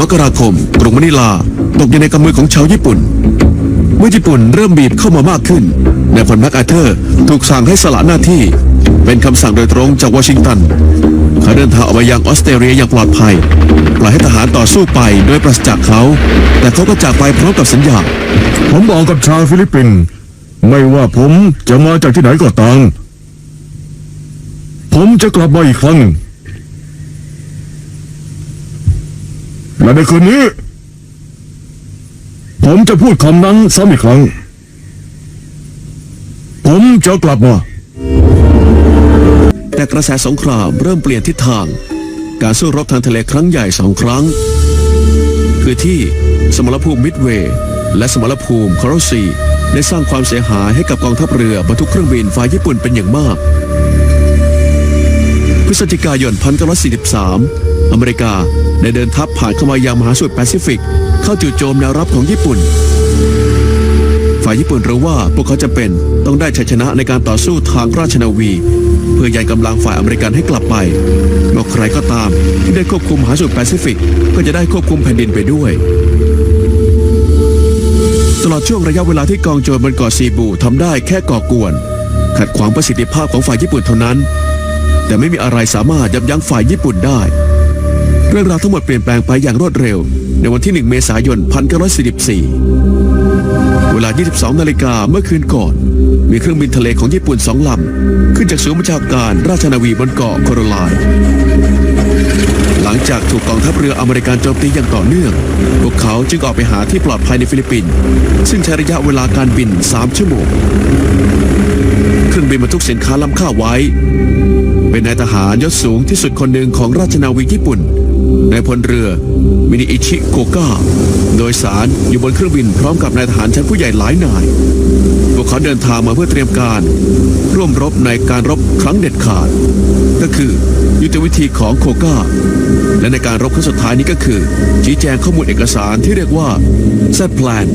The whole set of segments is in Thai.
มกราคม กรุงมะนิลา ตกอยู่ในกำมือของชาวญี่ปุ่น เมื่อญี่ปุ่นเริ่มบีบเข้ามามากขึ้นนายพลแมคอาเธอร์ถูกสั่งให้สละหน้าที่ เป็นคำสั่งโดยตรงจากวอชิงตันเขาเดินทางออกมายังออสเตรเลียอย่างปลอดภัยปล่อยให้ทหารต่อสู้ไปโดยปราศจากเขา แต่เขาก็จากไปพร้อมกับสัญญา ผมบอกกับชาวฟิลิปปินส์ไม่ว่าผมจะมาจากที่ไหนก็ตามผมจะกลับมาอีกครั้ง และในคืนนี้ ผมจะพูดคำนั้นซ้ำอีกครั้ง ผมจะกลับมาแต่กระแสสงครามเริ่มเปลี่ยนทิศทาง การสู้รบทางทะเลครั้งใหญ่สองครั้ง คือที่สมรภูมิมิดเวย์และสมรภูมิคอร์ซีได้สร้างความเสียหายให้กับกองทัพเรือบรรทุกเครื่องบินฝ่ายญี่ปุ่นเป็นอย่างมาก พฤศจิกายน 1943 อเมริกาได้เดินทัพผ่านเข้ามายังมหาสมุทรแปซิฟิก เข้าจู่โจมแนวรับของญี่ปุ่น ฝ่ายญี่ปุ่นรู้ว่าพวกเขาจะเป็นต้องได้ชัยชนะในการต่อสู้ทางราชนาวี เพื่อยันกำลังฝ่ายอเมริกันให้กลับไปเมื่อใครก็ตามที่ได้ควบคุมมหาสมุทรแปซิฟิก ก็จะได้ควบคุมแผ่นดินไปด้วยตลอดช่วงระยะเวลาที่กองโจรบนเกาะซีบูทำได้แค่ก่อกวน ขัดขวางประสิทธิภาพของฝ่ายญี่ปุ่นเท่านั้น แต่ไม่มีอะไรสามารถยับยั้งฝ่ายญี่ปุ่นได้ เรื่องราวทั้งหมดเปลี่ยนแปลงไปอย่างรวดเร็ว ในวันที่ 1 เมษายน 1944 เวลา 22 นาฬิกาเมื่อคืนก่อน มีเครื่องบินทะเลของญี่ปุ่นสองลำ ขึ้นจากศูนย์บัญชาการราชนาวีบนเกาะโคโรไลน์หลังจากถูกกองทัพเรืออเมริกันโจมตีอย่างต่อเนื่อง พวกเขาจึงออกไปหาที่ปลอดภัยในฟิลิปปินส์ซึ่งใช้ระยะเวลาการบิน 3 ชั่วโมงเครื่องบินบรรทุกสินค้าล้ำค่าไว้ เป็นนายทหารยศสูงที่สุดคนหนึ่งของราชนาวีญี่ปุ่น นายพลเรือมินิอิชิโกกะโดยสารอยู่บนเครื่องบินพร้อมกับนายทหารชั้นผู้ใหญ่หลายนาย พวกเขาเดินทางมาเพื่อเตรียมการ ร่วมรบในการรบครั้งเด็ดขาด ก็คือยุทธวิธีของโคกาและในการรบครั้งสุดท้ายนี้ก็คือ ชี้แจงข้อมูลเอกสารที่เรียกว่า Z Plan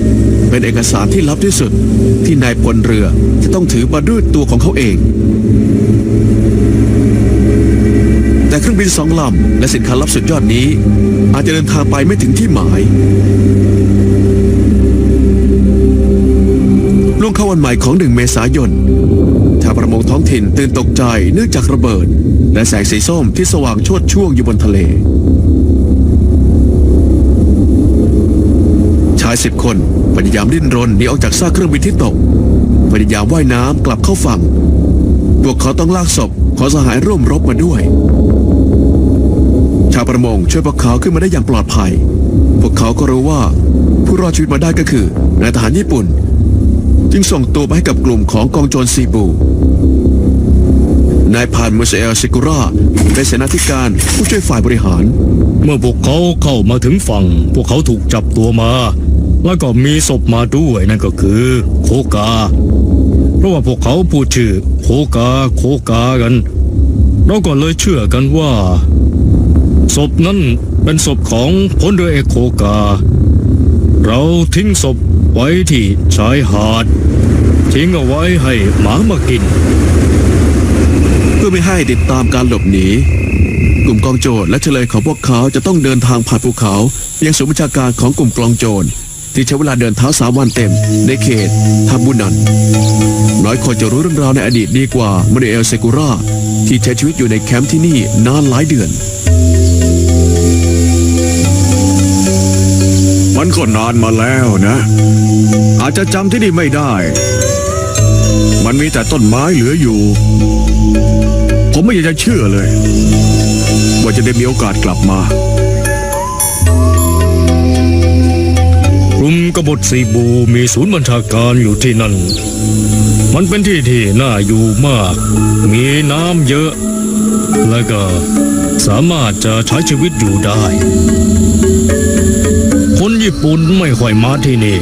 เป็นเอกสารที่ลับที่สุด ที่นายพลเรือจะต้องถือมาด้วยตัวของเขาเอง เครื่องบินสองลำและสินค้าลับสุดยอดนี้ อาจจะเดินทางไปไม่ถึงที่หมายล่วงเข้าวันใหม่ของหนึ่งเมษายนชาวประมงท้องถิ่นตื่นตกใจเนื่องจากระเบิด และแสงสีส้มที่สว่างโชดช่วงอยู่บนทะเล ชายสิบคนพยายามดิ้นรนหนีออกจากซากเครื่องบินที่ตกพยายามว่ายน้ำกลับเข้าฝั่งพวกเขาต้องลากศพของสหายร่วมรบมาด้วยาวประมงช่วยพวกเขาขึ้นมาได้อย่างปลอดภัย พวกเขาก็รู้ว่าผู้รอดชีวิตมาได้ก็คือนายทหารญี่ปุ่น จึงส่งตัวไปให้กับกลุ่มของกองโจรซีบูนายพานมูเซลซิกุราเป็นเสนาธิการผู้ช่วยฝ่ายบริหาร เมื่อพวกเขาเข้ามาถึงฝั่ง พวกเขาถูกจับตัวมา แล้วก็มีศพมาด้วยนั่นก็คือ โคกา เพราะว่าพวกเขาพูดชื่อโคกาโคกากัน เราก็เลยเชื่อกันว่า ศพนั้นเป็นศพของพลเรือเอกโคกา เราทิ้งศพไว้ที่ชายหาด ทิ้งเอาไว้ให้หมามากิน เพื่อไม่ให้ติดตามการหลบหนี กลุ่มกองโจรและเฉลยของพวกเขาจะต้องเดินทางผ่านภูเขาไปยังศูนย์บัญชาการของกลุ่มกองโจรที่ใช้เวลาเดินเท้าสามวันเต็ม ในเขตทาบุนันน้อยคนจะรู้เรื่องราวในอดีตดีกว่ามานูเอลเซกูราที่ใช้ชีวิตอยู่ในแคมป์ที่นี่นานหลายเดือน มันก็นานมาแล้วนะ อาจจะจำที่นี่ไม่ได้ มันมีแต่ต้นไม้เหลืออยู่ ผมไม่อยากจะเชื่อเลย ว่าจะได้มีโอกาสกลับมากลุ่มกบฏซีบูมีศูนย์บัญชาการอยู่ที่นั่น มันเป็นที่ที่น่าอยู่มาก มีน้ำเยอะ และก็สามารถจะใช้ชีวิตอยู่ได้ คนญี่ปุ่นไม่ค่อยมาที่นี่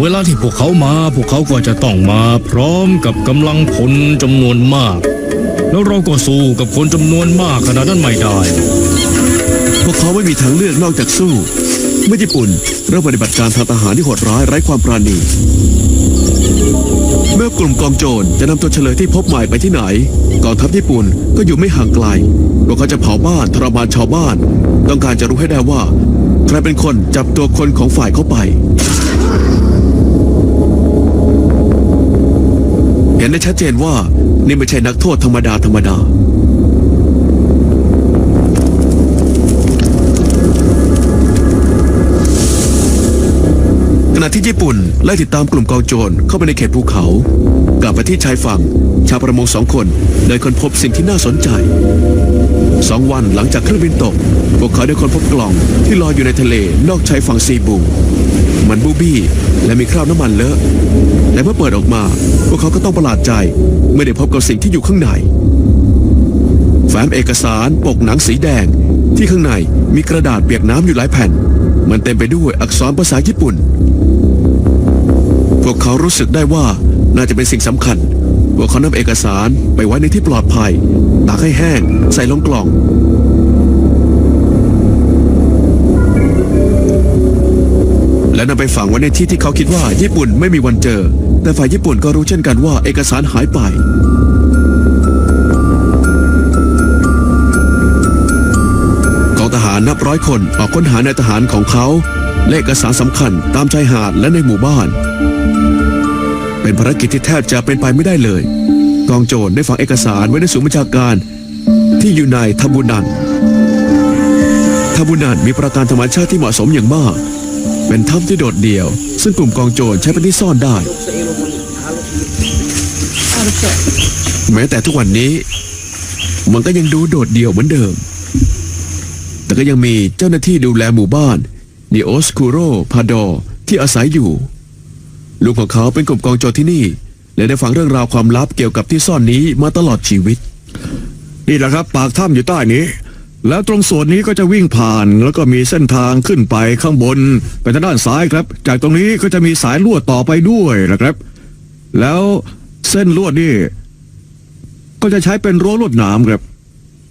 เวลาที่พวกเขามา พวกเขาก็จะต้องมาพร้อมกับกำลังพลจำนวนมาก แล้วเราก็สู้กับคนจำนวนมากขนาดนั้นไม่ได้ พวกเขาไม่มีทางเลือกนอกจากสู้เมื่อญี่ปุ่นเริ่มปฏิบัติการทางทหารที่โหดร้ายไร้ความปราณี เมื่อกลุ่มกองโจรจะนำตัวเฉลยที่พบใหม่ไปที่ไหนกองทัพญี่ปุ่นก็อยู่ไม่ห่างไกลพวกเขาจะเผาบ้านทรมานชาวบ้าน ต้องการจะรู้ให้ได้ว่า ใครเป็นคนจับตัวคนของฝ่ายเข้าไป เห็นได้ชัดเจนว่านี่ไม่ใช่นักโทษธรรมดาธรรมดา ที่ญี่ปุ่นไล่ติดตามกลุ่มกองโจรเข้าไปในเขตภูเขา กลับไปที่ชายฝั่ง ชาวประมงสองคนได้ค้นพบสิ่งที่น่าสนใจสองวันหลังจากเครื่องบินตก พวกเขาได้ค้นพบกล่องที่ลอยอยู่ในทะเลนอกชายฝั่งซีบูมันบูบี้และมีคราบน้ำมันเลอะ และเมื่อเปิดออกมา พวกเขาก็ต้องประหลาดใจเมื่อได้พบกับสิ่งที่อยู่ข้างในแฟ้มเอกสารปกหนังสีแดง ที่ข้างในมีกระดาษเปียกน้ำอยู่หลายแผ่น มันเต็มไปด้วยอักษรภาษาญี่ปุ่น พวกเขารู้สึกได้ว่าน่าจะเป็นสิ่งสำคัญ พวกเขานำเอกสารไปไว้ในที่ปลอดภัย ตากให้แห้ง ใส่ลงกล่อง และนำไปฝังไว้ในที่ที่เขาคิดว่าญี่ปุ่นไม่มีวันเจอ แต่ฝ่ายญี่ปุ่นก็รู้เช่นกันว่าเอกสารหายไปกองทหารนับร้อยคนออกค้นหาในทหารของเขา และเอกสารสำคัญตามชายหาดและในหมู่บ้าน เป็นภารกิจที่แทบจะเป็นไปไม่ได้เลย กองโจรได้ฝังเอกสารไว้ในศูนย์บัญชาการ ที่อยู่ในทบุนันทบุนันมีประการธรรมชาติที่เหมาะสมอย่างมาก เป็นถ้ำที่โดดเดี่ยว ซึ่งกลุ่มกองโจรใช้เป็นที่ซ่อนได้ แม้แต่ทุกวันนี้ มันก็ยังดูโดดเดี่ยวเหมือนเดิม แต่ก็ยังมีเจ้าหน้าที่ดูแลหมู่บ้านดิโอสคูโรพาดอที่อาศัยอยู่ ลูกของเขาเป็นกลุ่มกองโจรที่นี่ และได้ฟังเรื่องราวความลับเกี่ยวกับที่ซ่อนนี้มาตลอดชีวิต นี่แหละครับ ปากถ้ำอยู่ใต้นี้ แล้วตรงส่วนนี้ก็จะวิ่งผ่านแล้วก็มีเส้นทางขึ้นไปข้างบนไปทางด้านซ้ายครับ จากตรงนี้ก็จะมีสายลวดต่อไปด้วยนะครับ แล้วเส้นลวดนี่ ก็จะใช้เป็นรั้วลวดหนามครับ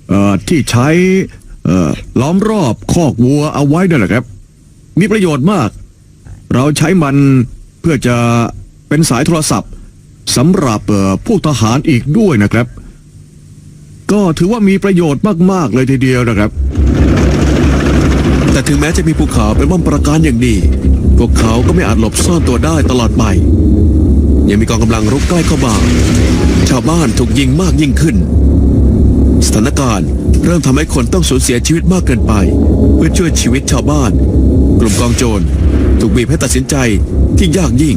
เอ่อที่ใช้ล้อมรอบคอกวัวเอาไว้นั่นแหละครับ มีประโยชน์มาก เราใช้มัน เพื่อจะเป็นสายโทรศัพท์สำหรับเอ่อพวกทหารอีกด้วยนะครับ ก็ถือว่ามีประโยชน์มาก ๆ เลยทีเดียวนะครับ แต่ถึงแม้จะมีภูเขาเป็นบ้อมประการอย่างดี พวกเขาก็ไม่อาจหลบซ่อนตัวได้ตลอดไป ยังมีกองกำลังรุกใกล้เข้ามาชาวบ้านถูกยิงมากยิ่งขึ้น สถานการณ์ เริ่มทำให้คนต้องสูญเสียชีวิตมากเกินไป เพื่อช่วยชีวิตชาวบ้าน กลุ่มกองโจรถูกบีบให้ตัดสินใจที่ยากยิ่ง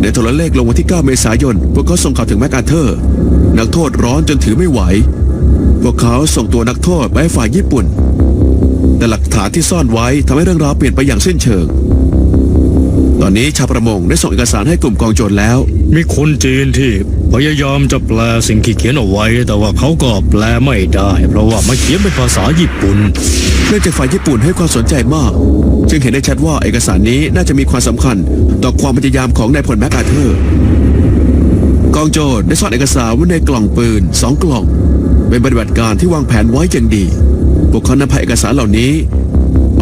ในโทรเลขลงวันที่ 9 เมษายน พวกเขาส่งข่าวถึงแมคอาเธอร์ นักโทษร้อนจนถือไม่ไหว พวกเขาส่งตัวนักโทษไปให้ฝ่ายญี่ปุ่น แต่หลักฐานที่ซ่อนไว้ทำให้เรื่องราวเปลี่ยนไปอย่างสิ้นเชิง ตอนนี้ชาวประมงได้ส่งเอกสารให้กลุ่มกองโจรแล้ว มีคนจีนที่พยายามจะแปลสิ่งที่เขียนเอาไว้ แต่ว่าเขาก็แปลไม่ได้ เพราะว่ามันเขียนเป็นภาษาญี่ปุ่นเนื่องจากฝ่ายญี่ปุ่นให้ความสนใจมาก จึงเห็นได้ชัดว่าเอกสารนี้น่าจะมีความสำคัญ ต่อความพยายามของนายพลแมคอาเธอร์กองโจรได้ซ่อนเอกสารไว้ในกล่องปืนสองกล่อง เป็นปฏิบัติการที่วางแผนไว้อย่างดีพวกเขานำพาเอกสารเหล่านี้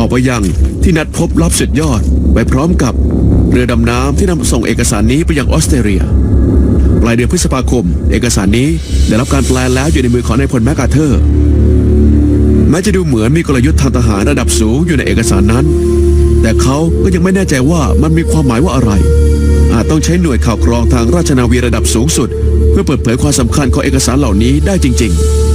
ออกไปยังที่นัดพบลับสุดยอด ไปพร้อมกับเรือดำน้ำที่นำส่งเอกสารนี้ไปยังออสเตรเลียปลายเดือนพฤษภาคม เอกสารนี้ได้รับการแปลแล้วอยู่ในมือของนายพลแมคอาเธอร์ แม้จะดูเหมือนมีกลยุทธ์ทางทหารระดับสูงอยู่ในเอกสารนั้น แต่เขาก็ยังไม่แน่ใจว่ามันมีความหมายว่าอะไร อาจต้องใช้หน่วยข่าวกรองทางราชนาวีระดับสูงสุด เพื่อเปิดเผยความสำคัญของเอกสารเหล่านี้ได้จริง ๆ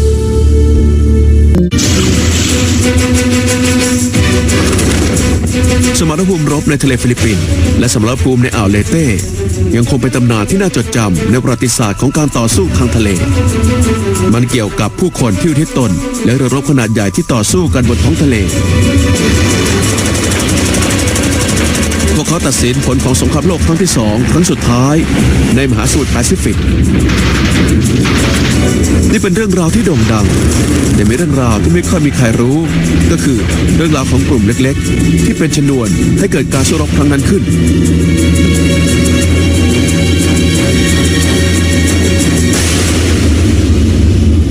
สมรภูมิรบในทะเลฟิลิปปินส์และสมรภูมิในอ่าวเลเต้ ยังคงเป็นตำนานที่น่าจดจำในประวัติศาสตร์ของการต่อสู้ทางทะเล มันเกี่ยวกับผู้คนที่อุทิศตน และเรือรบขนาดใหญ่ที่ต่อสู้กันบนท้องทะเล พวกเขาตัดสินผลของสงครามโลกครั้งที่สองครั้งสุดท้าย ในมหาสมุทรแปซิฟิก นี่เป็นเรื่องราวที่โด่งดัง แต่มีเรื่องราวที่ไม่ค่อยมีใครรู้ ก็คือเรื่องราวของกลุ่มเล็กๆ ที่เป็นชนวนให้เกิดการสู้รบครั้งนั้นขึ้น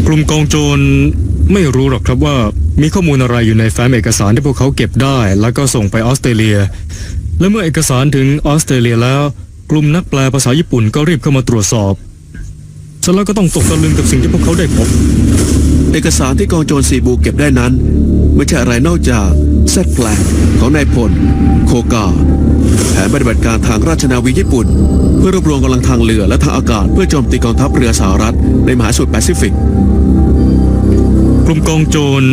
กลุ่มกองโจรไม่รู้หรอกครับว่ามีข้อมูลอะไรอยู่ในแฟ้มเอกสารที่พวกเขาเก็บได้ แล้วก็ส่งไปออสเตรเลีย และเมื่อเอกสารถึงออสเตรเลียแล้ว กลุ่มนักแปลภาษาญี่ปุ่นก็รีบเข้ามาตรวจสอบเสร็จแล้วก็ต้องตกตะลึงกับสิ่งที่พวกเขาได้พบ เอกสารที่กองโจรซีบูเก็บได้นั้น ไม่ใช่อะไรนอกจากแซดแฟลกของนายพล โคกา แผนปฏิบัติการทางราชนาวีญี่ปุ่น เพื่อรวบรวมกำลังทางเรือและทางอากาศ เพื่อโจมตีกองทัพเรือสหรัฐในมหาสมุทรแปซิฟิก กลุ่มกองโจร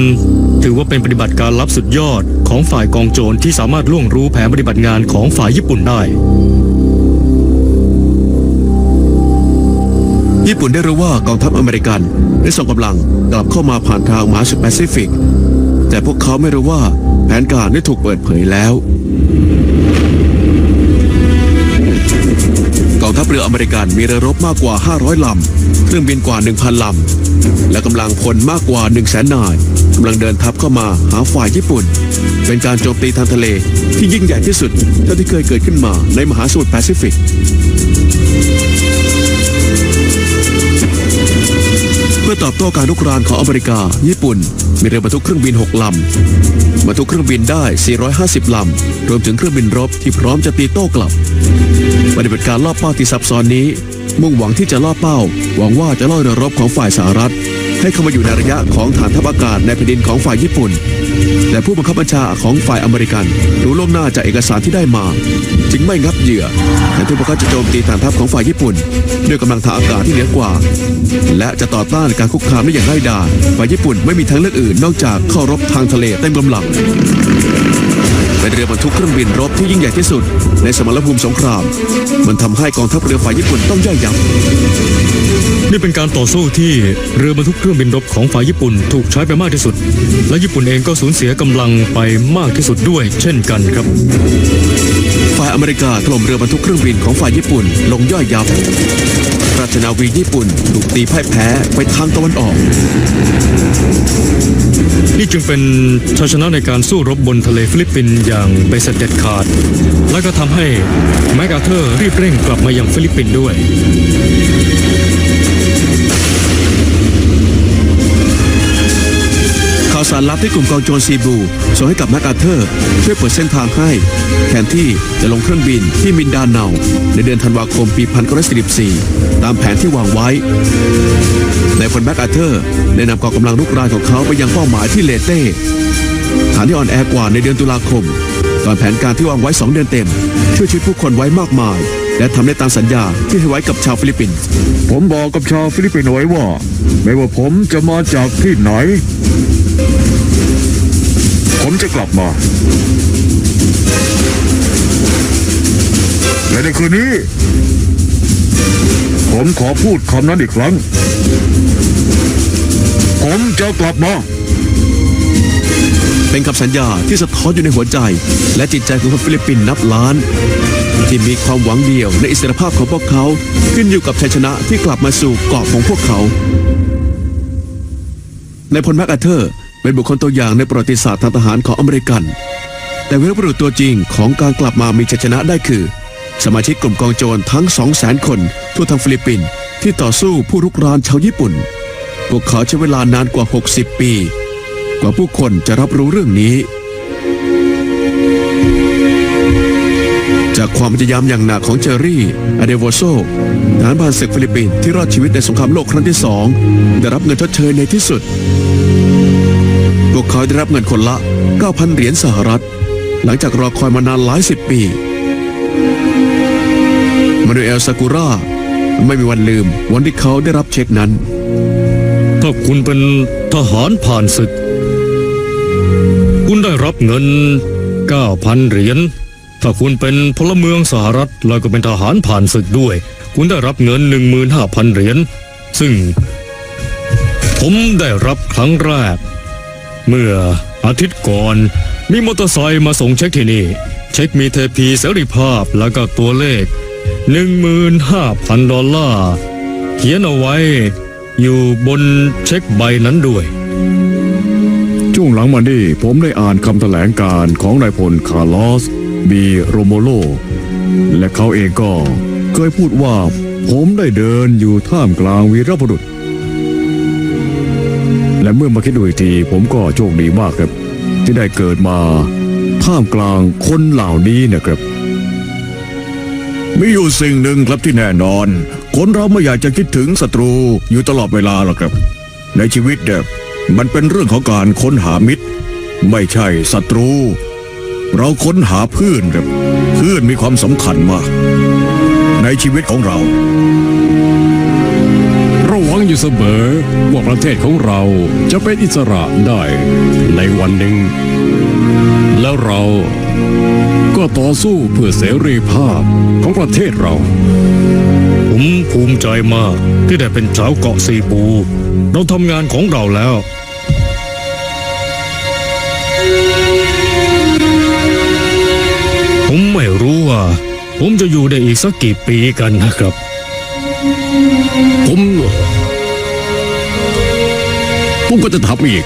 ถือว่าเป็นปฏิบัติการลับสุดยอดของฝ่ายกองโจรที่สามารถล่วงรู้แผนปฏิบัติงานของฝ่ายญี่ปุ่นได้ ญี่ปุ่นได้รู้ว่ากองทัพอเมริกันได้ส่งกำลังกลับเข้ามาผ่านทางมหาสมุทรแปซิฟิก แต่พวกเขาไม่รู้ว่าแผนการได้ถูกเปิดเผยแล้ว กองทัพเรืออเมริกันมีเรือรบมากกว่า 500 ลำเครื่องบินกว่า 1,000 ลำ และกำลังพลมากกว่า 1 0 0 0 0แสนนาย กำลังเดินทัพเข้ามาหาฝ่ายญี่ปุ่น เป็นการโจมตีทางทะเลที่ยิ่งใหญ่ที่สุดเท่าที่เคยเกิดขึ้นมาในมหาสมุทรแปซิฟิก เพื่อตอบโต้การลุกรานของอเมริกา ญี่ปุ่น มีเรือบรรทุกเครื่องบิน 6 ลำบรรทุกเครื่องบินได้ 450 ลำ รวมถึงเครื่องบินรบที่พร้อมจะตีโต้กลับ ปฏิบัติการล่อเป้าที่ซับซ้อนนี้ มุ่งหวังที่จะล่อเป้า หวังว่าจะล่อเรือรบของฝ่ายสหรัฐ ให้เข้ามาอยู่ในระยะของฐานทัพอากาศในแผ่นดินของฝ่ายญี่ปุ่นแต่ผู้บังคับบัญชาของฝ่ายอเมริกันรู้ล่วงหน้าจากเอกสารที่ได้มา จึงไม่งับเหยื่อแทนที่พวกเขาจะโจมตีฐานทัพของฝ่ายญี่ปุ่น ด้วยกำลังทางอากาศที่เหนือกว่า และจะต่อต้านการคุกคามได้อย่างง่ายดายฝ่ายญี่ปุ่นไม่มีทางเลือกอื่นนอกจากเข้ารบทางทะเลเต็มกำลัง เป็นเรือบรรทุกเครื่องบินรบที่ยิ่งใหญ่ที่สุด ในสมรภูมิสงคราม มันทำให้กองทัพเรือฝ่ายญี่ปุ่นต้องย่อยยับ นี่เป็นการต่อสู้ที่เรือบรรทุกเครื่องบินรบของฝ่ายญี่ปุ่นถูกใช้ไปมากที่สุด และญี่ปุ่นเองก็สูญเสียกำลังไปมากที่สุดด้วย เช่นกันครับ ฝ่ายอเมริกาถล่มเรือบรรทุกเครื่องบินของฝ่ายญี่ปุ่นลงย่อยยับราชนาวีญี่ปุ่นถูกตีพ่ายแพ้ไปทางตะวันออก นี่จึงเป็นชัยชนะในการสู้รบบนทะเลฟิลิปปินส์อย่างเบสเด็ดขาด และก็ทำให้แมกอาเธอร์รีบเร่งกลับมายังฟิลิปปินส์ด้วย สารลับที่กลุ่มกองโจรซีบูส่งให้กับแมคอาเธอร์ ช่วยเปิดเส้นทางให้ แทนที่จะลงเครื่องบินที่มินดาเนาในเดือนธันวาคมปี1944 ตามแผนที่วางไว้นายพลแมคอาเธอร์ได้นำกองกำลังลุกรานของเขาไปยังเป้าหมายที่เลเต้ฐานที่อ่อนแอกว่าในเดือนตุลาคมก่อนแผนการที่วางไว้ 2 เดือนเต็ม ช่วยชีวิตผู้คนไว้มากมาย และทำได้ตามสัญญาที่ให้ไว้กับชาวฟิลิปปินส์ผมบอกกับชาวฟิลิปปินส์ไว้ว่า ไม่ว่าผมจะมาจากที่ไหน ผมจะกลับมา และในคืนนี้ ผมขอพูดคำนั้นอีกครั้ง ผมจะกลับมาเป็นคำสัญญาที่สะท้อนอยู่ในหัวใจ และจิตใจของคนฟิลิปปินส์นับล้าน ที่มีความหวังเดียวในอิสรภาพของพวกเขาขึ้นอยู่กับชัยชนะที่กลับมาสู่เกาะของพวกเขา ในพลแมคอาเธอร์ เป็นบุคคลตัวอย่างในประวัติศาสตร์ทางทหารของอเมริกัน แต่วีรบุรุษตัวจริงของการกลับมามีชัยชนะได้คือ สมาชิกกลุ่มกองโจรทั้ง 2 0 0 0 0 0 คนทั่วทั้งฟิลิปปินส์ที่ต่อสู้ผู้รุกรานชาวญี่ปุ่น พวกเขาใช้เวลานานกว่า 60 ปี กว่าผู้คนจะรับรู้เรื่องนี้ จากความพยายามอย่างหนักของเจอรี่อเดโวโซทหารผ่านศึกฟิลิปปินส์ที่รอดชีวิตในสงครามโลกครั้งที่สองได้รับเงินชดเชยในที่สุด วกเขาได้รับเงินคนละ 9,000 เหรียญสหรัฐ หลังจากรอคอยมานานหลายสิบปี มานูเอลซากุระไม่มีวันลืมวันที่เขาได้รับเช็คนั้น ถ้าคุณเป็นทหารผ่านศึก คุณได้รับเงิน 9,000 เหรียญ ถ้าคุณเป็นพลเมืองสหรัฐแล้วก็เป็นทหารผ่านศึกด้วย คุณได้รับเงิน 15,000 เหรียญ ซึ่ง ผมได้รับครั้งแรก เมื่ออาทิตย์ก่อนมีมอเตอร์ไซค์มาส่งเช็คที่นี่ เช็คมีเทพีเสรีภาพแล้วก็ตัวเลข 15,000 ดอลลาร์เขียนเอาไว้อยู่บนเช็คใบนั้นด้วยช่วงหลังมานี่ผมได้อ่านคำแถลงการของนายพลคาร์ลอส บีโรโมโล และเขาเองก็เคยพูดว่าผมได้เดินอยู่ท่ามกลางวีรบุรุษ และเมื่อมาคิดดูอีกทีผมก็โชคดีมากครับ ที่ได้เกิดมาท่ามกลางคนเหล่านี้นะครับ มีอยู่สิ่งหนึ่งครับที่แน่นอน คนเราไม่อยากจะคิดถึงศัตรูอยู่ตลอดเวลาหรอกครับ ในชีวิตเนี่ยมันเป็นเรื่องของการค้นหามิตร ไม่ใช่ศัตรู เราค้นหาเพื่อนครับ เพื่อนมีความสำคัญมาก ในชีวิตของเรา งอยู่เสมอว่าประเทศของเราจะเป็นอิสระได้ในวันหนึ่ง แล้วเราก็ต่อสู้เพื่อเสรีภาพของประเทศเรา ผมภูมิใจมากที่ได้เป็นชาวเกาะซีปู เราทำงานของเราแล้วผมไม่รู้ว่า ผมจะอยู่ได้อีกสักกี่ปีกันนะครับ ผม ผมก็จะทำอีก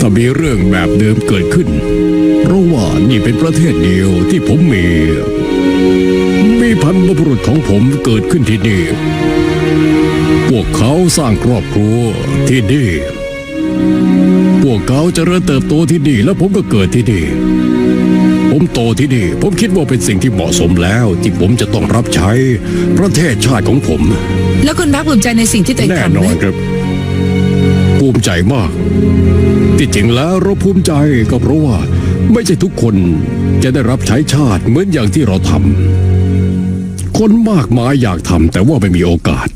ถ้ามีเรื่องแบบเดิมเกิดขึ้น เพราะว่านี่เป็นประเทศเดียวที่ผมมี มีพันธบุรุษของผมเกิดขึ้นที่นี่ พวกเขาสร้างครอบครัวที่นี่ พวกเขาเจะเริญเติบโตที่นี่แล้วผมก็เกิดที่นี่ผมโตที่นี่ ผมคิดว่าเป็นสิ่งที่เหมาะสมแล้วที่ผมจะต้องรับใช้ประเทศชาติของผม แล้วคุณภาคภูมิใจในสิ่งที่ตัวเองแน่ทำนไหอมนครับ ภูมิใจมาก ที่จริงแล้วเราภูมิใจก็เพราะว่า ไม่ใช่ทุกคนจะได้รับใช้ชาติเหมือนอย่างที่เราทำคนมากมายอยากทำแต่ว่าไม่มีโอกาส